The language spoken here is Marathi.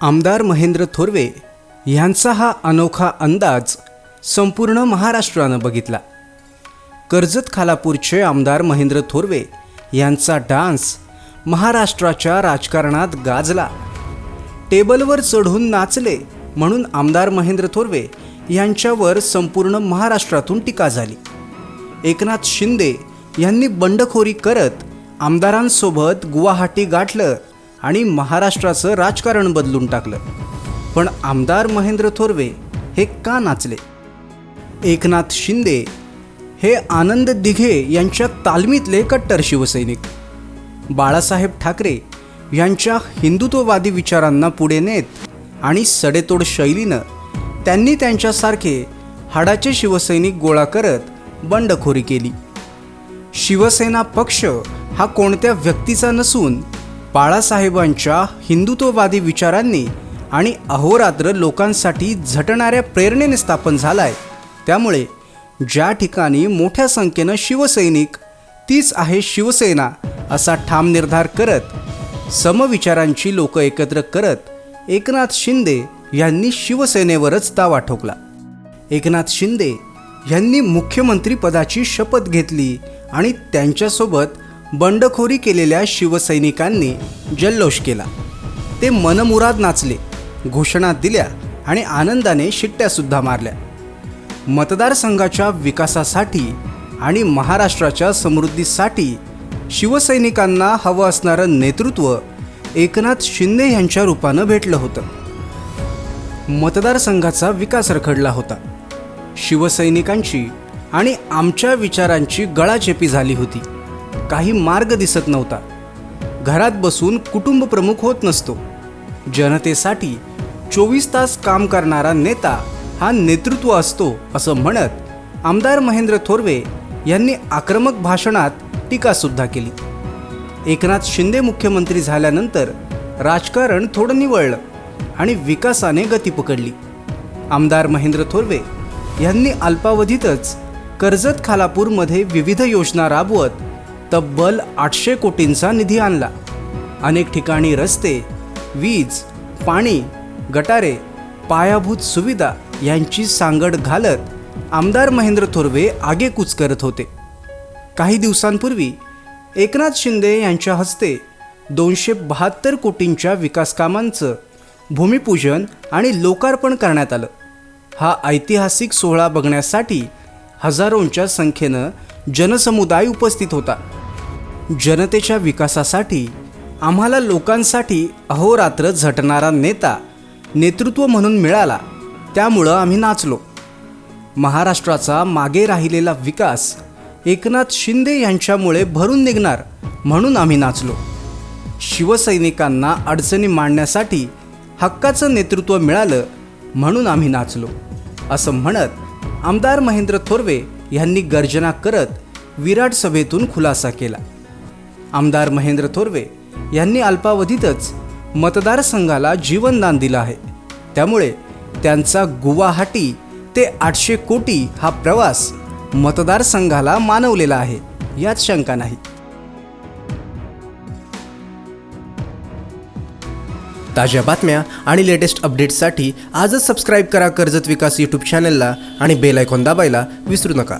आमदार महेंद्र थोरवे यांचा हा अनोखा अंदाज संपूर्ण महाराष्ट्रानं बघितला. कर्जत खालापूरचे आमदार महेंद्र थोरवे यांचा डान्स महाराष्ट्राच्या राजकारणात गाजला. टेबलवर चढून नाचले म्हणून आमदार महेंद्र थोरवे यांच्यावर संपूर्ण महाराष्ट्रातून टीका झाली. एकनाथ शिंदे यांनी बंडखोरी करत आमदारांसोबत गुवाहाटी गाठलं आणि महाराष्ट्राचं राजकारण बदलून टाकलं. पण आमदार महेंद्र थोरवे हे का नाचले? एकनाथ शिंदे हे आनंद दिघे यांच्या तालमीतले कट्टर शिवसैनिक. बाळासाहेब ठाकरे यांच्या हिंदुत्ववादी विचारांना पुढे नेत आणि सडेतोड शैलीनं त्यांनी त्यांच्यासारखे हाडाचे शिवसैनिक गोळा करत बंडखोरी केली. शिवसेना पक्ष हा कोणत्या व्यक्तीचा नसून बाळासाहेबांच्या हिंदुत्ववादी विचारांनी आणि अहोरात्र लोकांसाठी झटणाऱ्या प्रेरणेने स्थापन झालाय. त्यामुळे ज्या ठिकाणी मोठ्या संख्येनं शिवसैनिक तीच आहे शिवसेना असा ठाम निर्धार करत समविचारांची लोक एकत्र करत एकनाथ शिंदे यांनी शिवसेनेवरच दावा ठोकला. एकनाथ शिंदे यांनी मुख्यमंत्रीपदाची शपथ घेतली आणि त्यांच्यासोबत बंडखोरी केलेल्या शिवसैनिकांनी जल्लोष केला. ते मनमुराद नाचले घोषणा दिल्या आणि आनंदाने शिट्ट्यासुद्धा मारल्या. मतदारसंघाच्या विकासासाठी आणि महाराष्ट्राच्या समृद्धीसाठी शिवसैनिकांना हवं असणारं नेतृत्व एकनाथ शिंदे यांच्या रूपानं भेटलं होतं. मतदारसंघाचा विकास रखडला होता. शिवसैनिकांची आणि आमच्या विचारांची गळाचेपी झाली होती. काही मार्ग दिसत नव्हता. घरात बसून कुटुंब प्रमुख होत नसतो. जनतेसाठी चोवीस तास काम करणारा नेता हा नेतृत्व असतो असं म्हणत आमदार महेंद्र थोरवे यांनी आक्रमक भाषणात टीकासुद्धा केली. एकनाथ शिंदे मुख्यमंत्री झाल्यानंतर राजकारण थोडं निवळलं आणि विकासाने गती पकडली. आमदार महेंद्र थोरवे यांनी अल्पावधीतच कर्जत खालापूरमध्ये विविध योजना राबवत तब्बल आठशे कोटींचा निधी आणला. अनेक ठिकाणी रस्ते वीज पाणी गटारे पायाभूत सुविधा यांची सांगड घालत आमदार महेंद्र थोरवे आगेकूच करत होते. काही दिवसांपूर्वी एकनाथ शिंदे यांच्या हस्ते दोनशे बहात्तर कोटींच्या विकास कामांचं भूमिपूजन आणि लोकार्पण करण्यात आलं. हा ऐतिहासिक सोहळा बघण्यासाठी हजारोंच्या संख्येनं जनसमुदाय उपस्थित होता. जनतेच्या विकासासाठी आम्हाला लोकांसाठी अहोरात्र झटणारा नेता नेतृत्व म्हणून मिळाला त्यामुळं आम्ही नाचलो. महाराष्ट्राचा मागे राहिलेला विकास एकनाथ शिंदे यांच्यामुळे भरून निघणार म्हणून आम्ही नाचलो. शिवसैनिकांना अडचणी मांडण्यासाठी हक्काचं नेतृत्व मिळालं म्हणून आम्ही नाचलो. असं म्हणत आमदार महेंद्र थोरवे यांनी गर्जना करत विराट सभेतून खुलासा केला. आमदार महेंद्र थोरवे यांनी अल्पावधीतच मतदारसंघाला जीवनदान दिलं आहे. त्यामुळे त्यांचा गुवाहाटी ते आठशे कोटी हा प्रवास मतदारसंघाला मानवलेला आहे यात शंका नाही. ताज्या बातम्या आणि लेटेस्ट अपडेट्ससाठी आजच सबस्क्राईब करा कर्जत विकास यूट्यूब चॅनलला आणि बेल आयकॉन दाबायला विसरू नका.